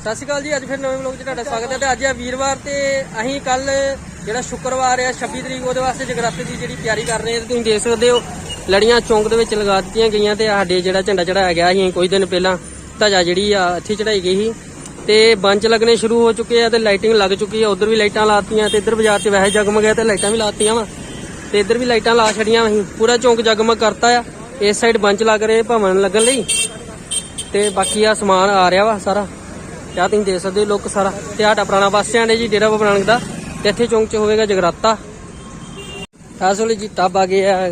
ਸਤਿ ਸ਼੍ਰੀ ਅਕਾਲ ਜੀ, ਅੱਜ ਫਿਰ ਨਵੇਂ ਵਲੌਗ 'ਚ ਤੁਹਾਡਾ ਸਵਾਗਤ ਹੈ ਤੇ ਅੱਜ ਆ ਵੀਰਵਾਰ ਤੇ ਅਸੀਂ ਕੱਲ ਜਿਹੜਾ ਸ਼ੁੱਕਰਵਾਰ ਆ 26 ਤਰੀਕ, ਉਹਦੇ ਵਾਸਤੇ ਜਗਰਾਤੇ ਦੀ ਜਿਹੜੀ ਤਿਆਰੀ ਕਰ ਰਹੇ ਹਾਂ ਤੁਸੀਂ ਦੇਖ ਸਕਦੇ ਹੋ, ਲੜੀਆਂ ਚੌਂਕ ਦੇ ਵਿੱਚ ਲਗਾ ਦਿੱਤੀਆਂ ਗਈਆਂ ਤੇ ਸਾਡੇ ਜਿਹੜਾ ਝੰਡਾ ਚੜਾਇਆ ਗਿਆ ਸੀ ਕੁਝ ਦਿਨ ਪਹਿਲਾਂ ਧਜਾ ਜਿਹੜੀ ਆ, ਇੱਥੇ ਚੜਾਈ ਗਈ ਸੀ। ਤੇ ਬੰਚ ਲੱਗਣੇ ਸ਼ੁਰੂ ਹੋ ਚੁੱਕੇ ਆ ਤੇ ਲਾਈਟਿੰਗ ਲੱਗ ਚੁੱਕੀ ਆ, ਉਧਰ ਵੀ ਲਾਈਟਾਂ ਲਾਤੀਆਂ ਤੇ ਇੱਧਰ ਬਾਜ਼ਾਰ 'ਚ ਵੈਸੇ ਜਗਮਗ ਹੈ ਤੇ ਲਾਈਟਾਂ ਵੀ ਲਾਤੀਆਂ ਵਾ। ਤੇ ਇੱਧਰ ਵੀ ਲਾਈਟਾਂ ਲਾ ਛੜੀਆਂ ਅਸੀਂ, ਪੂਰਾ ਚੌਂਕ ਜਗਮਗ ਕਰਤਾ ਆ, ਇਸ ਸਾਈਡ ਬੰਚ ਲੱਗ ਰਹੇ ਭਵਨ ਲੱਗਣ ਲਈ। ਤੇ ਬਾਕੀ ਆ ਸਮਾਨ ਆ ਰਿਹਾ ਵਾ ਸਾਰਾ। ਤੇ ਆਹ ਤੁਸੀਂ ਦੇਖ ਸਕਦੇ ਹੋ ਲੋਕ ਸਾਰਾ ਤੇ ਆਹ ਪੁਰਾਣਾ ਬੱਸ ਸਟੈਂਡ ਹੈ ਜੀ, ਡੇਰਾ ਬਾਬਾ ਨਾਨਕ ਦਾ ਤੇ ਇੱਥੇ ਚੌਂਕ 'ਚ ਹੋਵੇਗਾ ਜਗਰਾਤਾ। ਇਸ ਵੇਲੇ ਜੀ ਟੱਬ ਆ ਗਏ ਆ,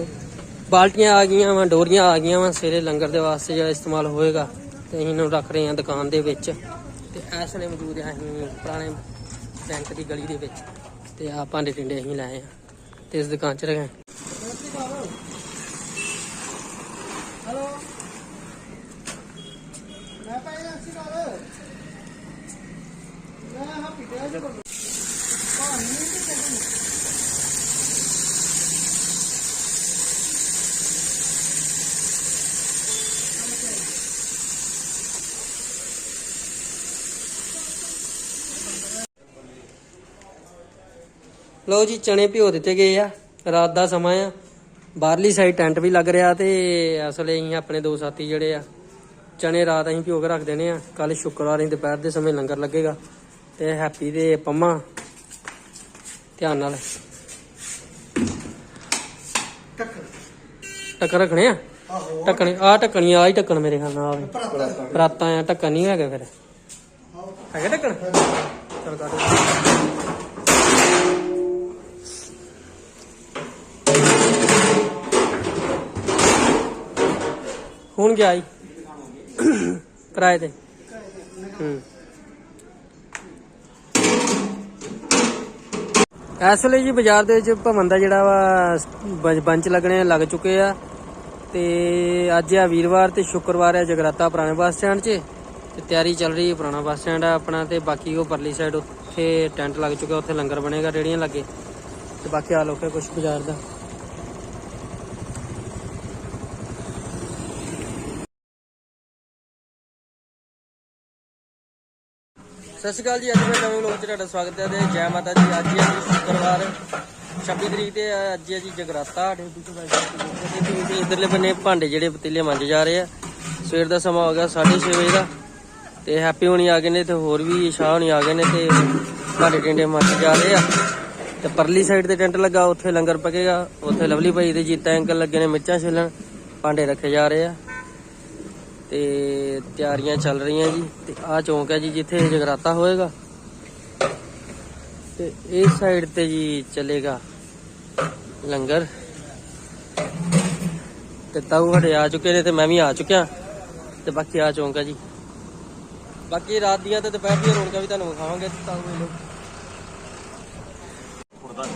ਬਾਲਟੀਆਂ ਆ ਗਈਆਂ ਵਾ, ਡੋਰੀਆਂ ਆ ਗਈਆਂ ਵਾ, ਸਵੇਰੇ ਲੰਗਰ ਦੇ ਵਾਸਤੇ ਜਿਹੜਾ ਇਸਤੇਮਾਲ ਹੋਏਗਾ ਤੇ ਅਸੀਂ ਇਹਨੂੰ ਰੱਖ ਰਹੇ ਹਾਂ ਦੁਕਾਨ ਦੇ ਵਿੱਚ। ਤੇ ਇਸ ਵੇਲੇ ਮੌਜੂਦ ਹਾਂ ਅਸੀਂ ਪੁਰਾਣੇ ਬੈਂਕ ਦੀ ਗਲੀ ਦੇ ਵਿੱਚ ਤੇ ਆ ਭਾਂਡੇ ਟਿੰਡੇ ਅਸੀਂ ਲਾਏ ਆ ਤੇ ਇਸ ਦੁਕਾਨ 'ਚ ਰਹੇ ਲਓ ਜੀ, ਚਣੇ ਭਿਓ ਦਿੱਤੇ ਗਏ ਆ। ਰਾਤ ਦਾ ਸਮਾਂ ਆ। ਬਾਹਰਲੀ ਸਾਈਡ ਟੈਂਟ ਵੀ ਲੱਗ ਰਿਹਾ ਤੇ ਅਸਲੇ ਅਸੀਂ ਆਪਣੇ ਦੋ ਸਾਥੀ ਜਿਹੜੇ ਆ, ਚਣੇ ਰਾਤ ਅਸੀਂ ਭਿਓ ਕੇ ਰੱਖ ਦੇਣੇ ਆ। ਕੱਲ ਸ਼ੁੱਕਰਵਾਰ ਅਸੀਂ ਦੁਪਹਿਰ ਦੇ ਸਮੇਂ ਲੰਗਰ ਲੱਗੇਗਾ। ਤੇ ਹੈਪੀ ਦੇ ਪੰਮਾ। ਧਿਆਨ ਨਾਲ। ਟੱਕਰ ਰੱਖਣੇ ਆ? ਆਹੋ। ਟੱਕਣੇ ਆ ਟੱਕਣੀ ਆ ਹੀ ਟੱਕਣ ਮੇਰੇ ਖਿਆਲ ਨਾਲ ਆਵੇ ਰਾਤਾਂ ਆ ਟੱਕਣ ਨਹੀਂ ਹੈਗਾ ਫਿਰ। ਹੈਗਾ ਟੱਕਣ ਚਲ ਕੱਢ। ਹੁਣ ਗਿਆ ਜੀ? ਕਿਰਾਏ ਤੇ। ਹੂੰ। ਇਸ ਵੇਲੇ ਜੀ ਬਾਜ਼ਾਰ ਦੇ ਵਿੱਚ ਭਵਨ ਦਾ ਜਿਹੜਾ ਵਾ, ਬੰ- ਬੰਚ ਲੱਗਣੇ ਲੱਗ ਚੁੱਕੇ ਆ। ਤੇ ਅੱਜ ਆ ਵੀਰਵਾਰ ਤੇ ਸ਼ੁੱਕਰਵਾਰ ਆ ਜਗਰਾਤਾ ਪੁਰਾਣੇ ਬੱਸ ਸਟੈਂਡ 'ਚ। ਤੇ ਤਿਆਰੀ ਚੱਲ ਰਹੀ ਹੈ ਪੁਰਾਣਾ ਬੱਸ ਸਟੈਂਡ ਆ ਆਪਣਾ ਤੇ ਬਾਕੀ ਉਹ ਪਰਲੀ ਸਾਈਡ ਉੱਥੇ ਟੈਂਟ ਲੱਗ ਚੁੱਕਾ, ਉੱਥੇ ਲੰਗਰ ਬਣੇਗਾ ਰੇੜੀਆਂ ਲੱਗੇ। ਤੇ ਬਾਕੀ ਆ ਲੋਕੇ ਕੁਝ ਬਾਜ਼ਾਰ ਦਾ। ਸਤਿ ਸ਼੍ਰੀ ਅਕਾਲ ਜੀ, ਅੱਜ ਮੈਂ ਨਵੇਂ ਵਲੋਗ 'ਚ ਤੁਹਾਡਾ ਸਵਾਗਤ ਹੈ ਤੇ ਜੈ ਮਾਤਾ ਜੀ, ਅੱਜ ਹੈ ਜੀ ਸ਼ੁੱਕਰਵਾਰ 26 ਤਰੀਕ ਤੇ ਅੱਜ ਹੈ ਜੀ ਜਗਰਾਤਾ, ਡਿਊਟੀ ਤੋਂ ਬਾਅਦ ਤੇ ਇਧਰਲੇ ਬੰਨੇ ਭਾਂਡੇ ਜਿਹੜੇ ਪਤੀਲੇ ਮੰਜ ਜਾ ਰਹੇ ਆ। ਸਵੇਰ ਦਾ ਸਮਾਂ ਹੋ ਗਿਆ 6:30 ਵਜੇ ਦਾ ਤੇ ਹੈਪੀ ਹੋਣੀ ਆ ਗਏ ਨੇ ਤੇ ਹੋਰ ਵੀ ਸ਼ਾਹ ਹੋਣੀ ਆ ਗਏ ਨੇ ਤੇ ਭਾਂਡੇ ਟਿੰਡੇ ਮੰਜ ਜਾ ਰਹੇ ਆ। ਤੇ ਪਰਲੀ ਸਾਈਡ ਤੇ ਟੈਂਟ ਲੱਗਾ, ਉੱਥੇ ਲੰਗਰ ਪਕੇਗਾ, ਉੱਥੇ ਲਵਲੀ ਭਾਈ ਤੇ ਜੀਤਾ ਅੰਕਲ ਲੱਗੇ ਨੇ ਮਿਰਚਾਂ ਛਿੱਲਣ, ਭਾਂਡੇ ਰੱਖੇ ਜਾ ਰਹੇ ਆ। ਤੇ ਤਿਆਰੀਆਂ ਚੱਲ ਰਹੀਆਂ ਜੀ ਤੇ ਆਹ ਚੌਂਕ ਹੈ ਜੀ ਜਿੱਥੇ ਜਗਰਾਤਾ ਹੋਏਗਾ। ਤੇ ਇਸ ਸਾਈਡ ਤੇ ਜੀ ਚੱਲੇਗਾ ਲੰਗਰ। ਤੇ ਤਾਊ ਸਾਡੇ ਆ ਚੁੱਕੇ ਨੇ ਤੇ ਮੈਂ ਵੀ ਆ ਚੁੱਕਿਆ। ਤੇ ਬਾਕੀ ਆ ਚੌਂਕ ਹੈ ਜੀ। ਬਾਕੀ ਰਾਤ ਦੀਆਂ ਤੇ ਦੁਪਹਿਰ ਦੀਆਂ ਰੌਣਕਾਂ ਵੀ ਤੁਹਾਨੂੰ ਵਿਖਾਵਾਂਗੇ ਤਾਊ ਵੇਲੋ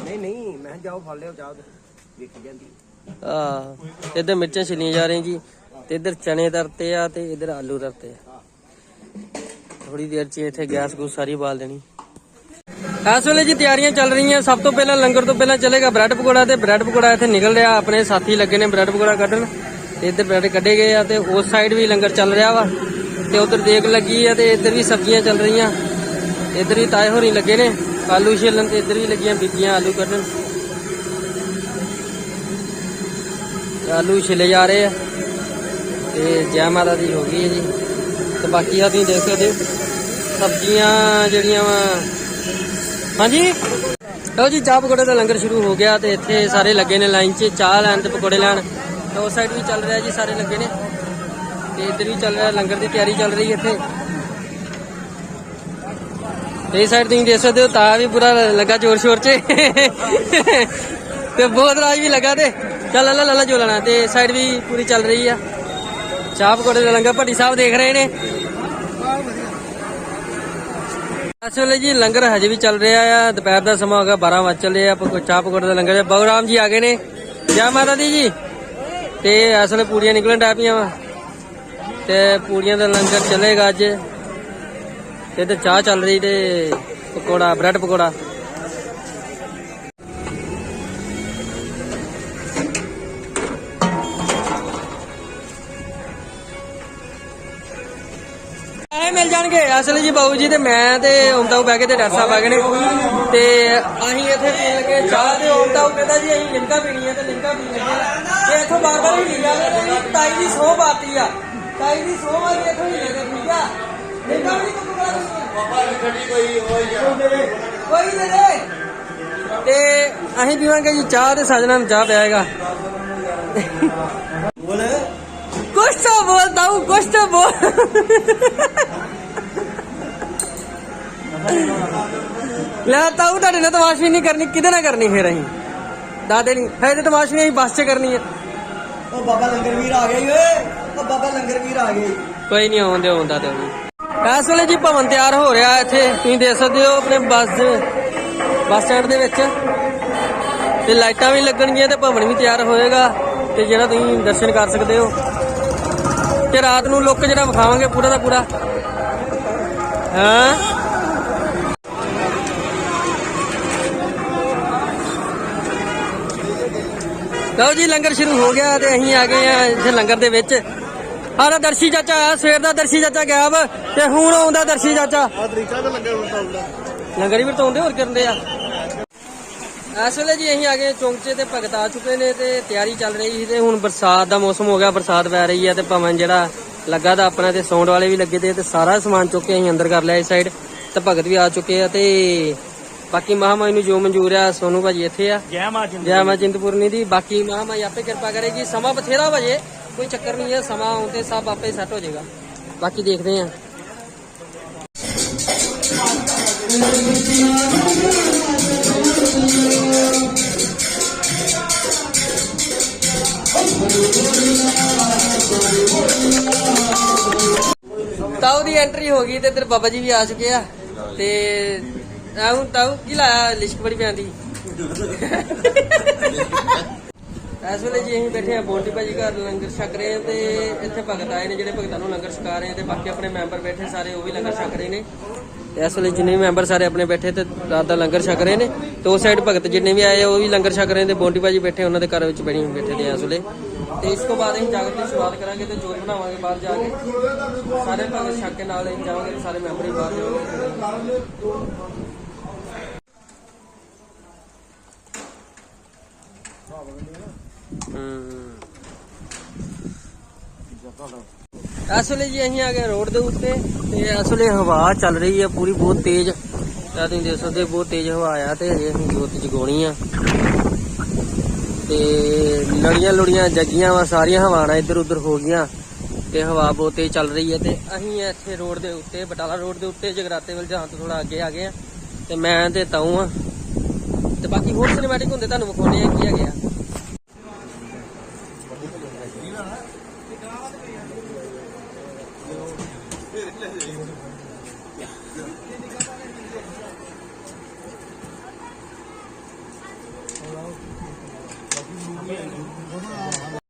ਨਹੀਂ ਨਹੀਂ ਮੈਂ ਜਾਓ ਫੜ ਲਿਓ ਚਾਹ ਵੇਖੀ ਜਾਂਦੀ। ਆ ਇੱਧਰ ਮਿਰਚਾਂ ਛਿਲੀਆਂ ਜਾ ਰਹੀਆਂ ਜੀ। ਤੇ ਇੱਧਰ ਚਨੇ ਦਰਤੇ ਆ ਤੇ ਇੱਧਰ ਆਲੂ ਤਰਤੇ ਆ। ਥੋੜੀ ਦੇਰ ਚ ਇੱਥੇ ਗੈਸ ਗੂਸ ਸਾਰੀ ਬਾਲ ਦੇਣੀ। ਇਸ ਵੇਲੇ ਜੀ ਤਿਆਰੀਆਂ ਚੱਲ ਰਹੀਆਂ। ਸਭ ਤੋਂ ਪਹਿਲਾਂ ਲੰਗਰ ਤੋਂ ਪਹਿਲਾਂ ਚੱਲੇਗਾ ਬ੍ਰੈਡ ਪਕੌੜਾ ਤੇ ਬ੍ਰੈਡ ਪਕੌੜਾ ਇੱਥੇ ਨਿਕਲ ਰਿਹਾ। ਆਪਣੇ ਸਾਥੀ ਲੱਗੇ ਨੇ ਬ੍ਰੈਡ ਪਕੌੜਾ ਕੱਢਣ। ਤੇ ਇੱਧਰ ਬ੍ਰੈਡ ਕੱਢੇ ਗਏ ਆ ਤੇ ਉਸ ਸਾਈਡ ਵੀ ਲੰਗਰ ਚੱਲ ਰਿਹਾ ਵਾ। ਤੇ ਉਧਰ ਦੇਖ ਲੱਗੀ ਆ ਤੇ ਇੱਧਰ ਵੀ ਸਬਜ਼ੀਆਂ ਚੱਲ ਰਹੀਆਂ। ਇੱਧਰ ਵੀ ਤਾਏ ਹੋਰੀ ਲੱਗੇ ਨੇ। ਆਲੂ ਛਿੱਲਣ ਤੇ ਇੱਧਰ ਵੀ ਲੱਗੀਆਂ ਬੀਬੀਆਂ ਆਲੂ ਕੱਢਣ। ਆਲੂ ਛਿਲੇ ਜਾ ਰਹੇ ਆ। ਤੇ ਜੈ ਮਾਤਾ ਦੀ ਹੋ ਗਈ ਹੈ ਜੀ। ਤੇ ਬਾਕੀ ਆ ਤੁਸੀਂ ਦੇਖ ਸਕਦੇ ਹੋ, ਸਬਜ਼ੀਆਂ ਜਿਹੜੀਆਂ ਵਾ। ਹਾਂਜੀ? ਲਓ ਜੀ, ਚਾਹ ਪਕੌੜੇ ਦਾ ਲੰਗਰ ਸ਼ੁਰੂ ਹੋ ਗਿਆ ਤੇ ਇੱਥੇ ਸਾਰੇ ਲੱਗੇ ਨੇ ਲਾਈਨ 'ਚ, ਚਾਹ ਲੈਣ ਤੇ ਪਕੌੜੇ ਲੈਣ। ਤੇ ਉਸ ਸਾਈਡ ਵੀ ਚੱਲ ਰਿਹਾ ਜੀ, ਸਾਰੇ ਲੱਗੇ ਨੇ। ਤੇ ਇੱਧਰ ਵੀ ਚੱਲ ਰਿਹਾ, ਲੰਗਰ ਦੀ ਤਿਆਰੀ ਚੱਲ ਰਹੀ ਇੱਥੇ। ਤੇ ਇਸ ਸਾਈਡ ਤੁਸੀਂ ਦੇਖ ਸਕਦੇ ਹੋ, ਤਾਂ ਵੀ ਪੂਰਾ ਲੱਗਾ ਜ਼ੋਰ ਸ਼ੋਰ 'ਚ। ਤੇ ਬਹੁਤ ਰਾਜ ਵੀ ਲੱਗਾ ਤੇ। ਚੱਲ ਲੱਲਾ ਲੱਲਾ ਜੋ ਲੈਣਾ ਤੇ ਸਾਈਡ ਵੀ ਪੂਰੀ ਚੱਲ ਰਹੀ ਆ। ਚਾਹ ਪਕੌੜੇ ਦਾ ਲੰਗਰ ਭੱਟੀ ਸਾਹਿਬ ਦੇਖ ਰਹੇ ਨੇ। ਇਸ ਵੇਲੇ ਜੀ ਲੰਗਰ ਹਜੇ ਵੀ ਚੱਲ ਰਿਹਾ ਆ। ਦੁਪਹਿਰ ਦਾ ਸਮਾਂ ਹੋ ਗਿਆ 12 ਵਜੇ ਚੱਲੇ ਆ। ਚਾਹ ਪਕੌੜੇ ਦਾ ਲੰਗਰ ਬਉਰਾਮ ਜੀ ਆ ਗਏ ਨੇ। ਜੈ ਮਾਤਾ ਦੀ ਜੀ। ਤੇ ਇਸ ਵੇਲੇ ਪੂੜੀਆਂ ਨਿਕਲਣ ਡੈ ਪਈਆਂ ਵਾ। ਤੇ ਪੂੜੀਆਂ ਦਾ ਲੰਗਰ ਚੱਲੇਗਾ ਅੱਜ। ਤੇ ਤੇ ਚਾਹ ਚੱਲ ਰਹੀ ਤੇ ਪਕੌੜਾ, ਬ੍ਰੈਡ ਪਕੌੜਾ। ਮਿਲ ਜਾਣਗੇ। ਅਸਲ ਜੀ ਬਾਊ ਜੀ ਤੇ ਮੈਂ ਤੇ ਬਹਿ ਕੇ ਤੇ ਡਾਕਟਰ ਸਾਹਿਬ ਆ ਗਏ ਨੇ। ਤੇ ਅਸੀਂ ਇੱਥੇ ਪੀਣ ਲੱਗੇ ਚਾਹ ਤੇ ਉਹ ਕਹਿੰਦਾ ਜੀ ਅਸੀਂ ਲਿੰਕਾ ਪੀਣੀ ਹੈ ਤੇ ਲਿੰਕਾ ਪੀਣ ਲੱਗੇ ਆ। ਤੇ ਇੱਥੋਂ ਬਾਰ ਬਾਰ ਹੀ ਲਿਆ ਤੇ ਤਾਈ ਦੀ ਸੋਹ ਬਾਤੀ ਆ। ਤਾਈ ਦੀ ਸੋਹ ਆ ਇੱਥੋਂ ਹੀ ਲੱਗੇ ਠੀਕ ਆ। ਲਿੰਕਾ ਵੀ ਤੂੰ ਪਕੜਾ ਪਾਪਾ ਲਿਖੜੀ ਕੋਈ ਹੋਈ ਕੋਈ ਦੇ ਦੇ। ਤੇ ਅਸੀਂ ਪੀਵਾਂਗੇ ਜੀ ਚਾਹ ਤੇ ਸਜਣਾ ਨੂੰ ਚਾਹ ਪਿਆਏਗਾ। ਬੋਲ। ਕੁਛ ਤਾਂ ਬੋਲ ਤਾਊ ਕੁਛ ਤਾਂ ਬੋਲ। ਲੈ ਤਾਊ ਤੁਹਾਡੇ ਨਾਲ ਤਮਾਸ਼ੀ ਨਹੀਂ ਕਰਨੀ ਕਿਹਦੇ ਨਾਲ ਕਰਨੀ ਫੇਰ ਅਸੀਂ? ਦਾਦੇ ਨਹੀਂ ਹੈ ਤੇ ਤਮਾਸ਼ੀ ਅਸੀਂ ਬੱਸ 'ਚ ਕਰਨੀ ਹੈ ਉਹ ਬਾਬਾ ਲੰਗਰ ਵੀਰ ਆ ਗਿਆ ਈ ਓਏ ਉਹ ਬਾਬਾ ਲੰਗਰ ਵੀਰ ਆ ਗਿਆ ਈ। ਕੋਈ ਨਹੀਂ ਆਉਂਦੇ ਆਉਂਦਾ ਤੇ ਵੀ ਇਸ ਵੇਲੇ ਜੀ ਭਵਨ ਤਿਆਰ ਹੋ ਰਿਹਾ ਇੱਥੇ ਤੁਸੀਂ ਦੇਖ ਸਕਦੇ ਹੋ ਆਪਣੇ ਬੱਸ ਦੇ ਬੱਸ ਸਟੈਂਡ ਦੇ ਵਿੱਚ। ਤੇ ਲਾਈਟਾਂ ਵੀ ਲੱਗਣਗੀਆਂ ਤੇ ਭਵਨ ਵੀ ਤਿਆਰ ਹੋਏਗਾ ਤੇ ਜਿਹੜਾ ਤੁਸੀਂ ਦਰਸ਼ਨ ਕਰ ਸਕਦੇ ਹੋ। ਤੇ ਰਾਤ ਨੂੰ ਲੁੱਕ ਜਿਹੜਾ ਵਿਖਾਵਾਂਗੇ ਪੂਰਾ ਦਾ ਪੂਰਾ। ਹਾਂ? ਲਓ ਜੀ ਲੰਗਰ ਸ਼ੁਰੂ ਹੋ ਗਿਆ ਤੇ ਅਸੀਂ ਆ ਗਏ ਆ ਇੱਥੇ ਲੰਗਰ ਦੇ ਵਿੱਚ। ਆਹ ਦਰਸ਼ੀ ਚਾਚਾ ਆਇਆ ਸਵੇਰ ਦਾ ਦਰਸ਼ੀ ਚਾਚਾ ਗਿਆ ਵਾ ਤੇ ਹੁਣ ਆਉਂਦਾ ਦਰਸ਼ੀ ਚਾਚਾ। ਆ ਤਰੀਕਾ ਤਾਂ ਲੰਗਰ ਵਰਤਾਉਂਦਾ। ਲੰਗਰ ਹੀ ਵਰਤਾਉਂਦੇ ਹੋਰ ਕਰਦੇ ਆ। ਇਸ ਵੇਲੇ ਜੀ ਅਸੀਂ ਆ ਗਏ ਚੌਂਕ 'ਚ ਤੇ ਭਗਤ ਆ ਚੁੱਕੇ ਨੇ ਤੇ ਤਿਆਰੀ ਚੱਲ ਰਹੀ ਸੀ ਤੇ ਹੁਣ ਬਰਸਾਤ ਦਾ ਮੌਸਮ ਹੋ ਗਿਆ ਬਰਸਾਤ ਪੈ ਰਹੀ ਹੈ ਤੇ ਭਵਨ ਜਿਹੜਾ ਲੱਗਾ ਦਾ ਆਪਣਾ ਤੇ ਸਾਊਂਡ ਵਾਲੇ ਵੀ ਲੱਗੇ ਤੇ ਸਾਰਾ ਸਮਾਨ ਚੁੱਕ ਕੇ ਅਸੀਂ ਅੰਦਰ ਕਰ ਲਿਆ ਇਸ ਸਾਈਡ। ਤੇ ਭਗਤ ਵੀ ਆ ਚੁੱਕੇ ਆ ਤੇ ਬਾਕੀ ਮਹਾਮਾਈ ਨੂੰ ਜੋ ਮਨਜ਼ੂਰ ਆ ਸੋਨੂ ਭਾਜੀ ਇੱਥੇ ਆ। ਜੈ ਮਾਂ ਜਿੰਦ ਜੈ ਮਾਂ ਚਿੰਤਪੁਰਨੀ ਦੀ। ਬਾਕੀ ਮਹਾਮਾਈ ਆਪੇ ਕਿਰਪਾ ਕਰੇਗੀ। ਸਮਾਂ ਬਥੇਰਾ ਵਜੇ ਕੋਈ ਚੱਕਰ ਨਹੀਂ ਹੈ ਸਮਾਂ ਆਉਣ ਤੇ ਸਭ ਆਪੇ ਸੈੱਟ ਹੋ ਜਾਏਗਾ। ਬਾਕੀ ਦੇਖਦੇ ਹਾਂ ਤਾऊ ਦੀ ਐਂਟਰੀ ਹੋ ਗਈ ਤੇ ਤੇਰੇ ਬਾਬਾ ਜੀ ਵੀ ਆ ਚੁੱਕੇ ਆ। ਤੇ ਆਉਂ ਤਾऊ ਕੀ ਲਾਇਆ, ਲਿਸ਼ਕ ਬੜੀ ਪੈਂਦੀ ਇਸ ਵੇਲੇ ਜੀ ਅਸੀਂ ਬੈਠੇ ਆ ਬੋਂਟੀ ਭਾਜੀ ਘਰ, ਲੰਗਰ ਛਕ ਰਹੇ ਆ ਤੇ ਇੱਥੇ ਭਗਤ ਆਏ ਨੇ, ਜਿਹੜੇ ਭਗਤਾਂ ਨੂੰ ਲੰਗਰ ਛਕਾ ਰਹੇ ਆ ਤੇ ਬਾਕੀ ਆਪਣੇ ਮੈਂਬਰ ਬੈਠੇ ਸਾਰੇ, ਉਹ ਵੀ ਲੰਗਰ ਛਕ ਰਹੇ ਨੇ। ਤੇ ਇਸ ਵੇਲੇ ਜਿੰਨੇ ਵੀ ਮੈਂਬਰ ਸਾਰੇ ਆਪਣੇ ਬੈਠੇ ਤੇ ਰਾਤ ਦਾ ਲੰਗਰ ਛਕ ਰਹੇ ਨੇ, ਤੇ ਉਸ ਸਾਈਡ ਭਗਤ ਜਿੰਨੇ ਵੀ ਆਏ ਆ, ਉਹ ਵੀ ਲੰਗਰ ਛਕ ਰਹੇ ਨੇ ਤੇ ਬੋਂਟੀ ਭਾਜੀ ਬੈਠੇ, ਉਹਨਾਂ ਦੇ ਘਰ ਵਿੱਚ ਬਣੀ ਬੈਠੇ ਨੇ ਇਸ ਵੇਲੇ। ਤੇ ਇਸ ਤੋਂ ਬਾਅਦ ਅਸੀਂ ਜਾਗਤ ਦੀ ਸ਼ੁਰੂਆਤ ਕਰਾਂਗੇ ਤੇ ਜੋਤ ਬਣਾਵਾਂਗੇ ਬਾਹਰ ਜਾ ਕੇ। ਸਾਰੇ ਭਗਤ ਛਕ ਕੇ ਨਾਲ ਅਸੀਂ ਜਾਵਾਂਗੇ ਸਾਰੇ ਮੈਂਬਰ ਹੀ ਬਾਹਰ ਜਾਵਾਂਗੇ। ਇਸ ਵੇਲੇ ਜੀ ਅਸੀਂ ਆ ਗਏ ਰੋਡ ਦੇ ਉੱਤੇ ਤੇ ਇਸ ਵੇਲੇ ਹਵਾ ਚੱਲ ਰਹੀ ਹੈ ਪੂਰੀ ਬਹੁਤ ਤੇਜ਼। ਤਾਂ ਤੁਸੀਂ ਦੇਖ ਸਕਦੇ ਬਹੁਤ ਤੇਜ਼ ਹਵਾ ਆ ਤੇ ਹਜੇ ਅਸੀਂ ਜੋਤ ਜਗਾਉਣੀ ਆ। ਤੇ ਲੜੀਆਂ ਲੁੜੀਆਂ ਜੱਗੀਆਂ ਵਾ, ਸਾਰੀਆਂ ਹਵਾਵਾਂ ਇੱਧਰ ਉੱਧਰ ਹੋ ਗਈਆਂ ਤੇ ਹਵਾ ਬਹੁਤ ਤੇਜ਼ ਚੱਲ ਰਹੀ ਹੈ ਤੇ ਅਸੀਂ ਇੱਥੇ ਰੋਡ ਦੇ ਉੱਤੇ, ਬਟਾਲਾ ਰੋਡ ਦੇ ਉੱਤੇ ਜਗਰਾਤੇ ਵੱਲ ਜਾਣ ਤੋਂ ਥੋੜਾ ਅੱਗੇ ਆ ਗਏ ਆ ਤੇ ਮੈਂ ਤੇ ਤਾਊ ਆ। ਤੇ ਬਾਕੀ ਹੋਰ ਸਿਨੇਮੈਟਿਕ ਹੁੰਦੇ ਤੁਹਾਨੂੰ ਵਿਖਾਉਣੇ ਆ ਕੀ ਹੈਗੇ ਆ।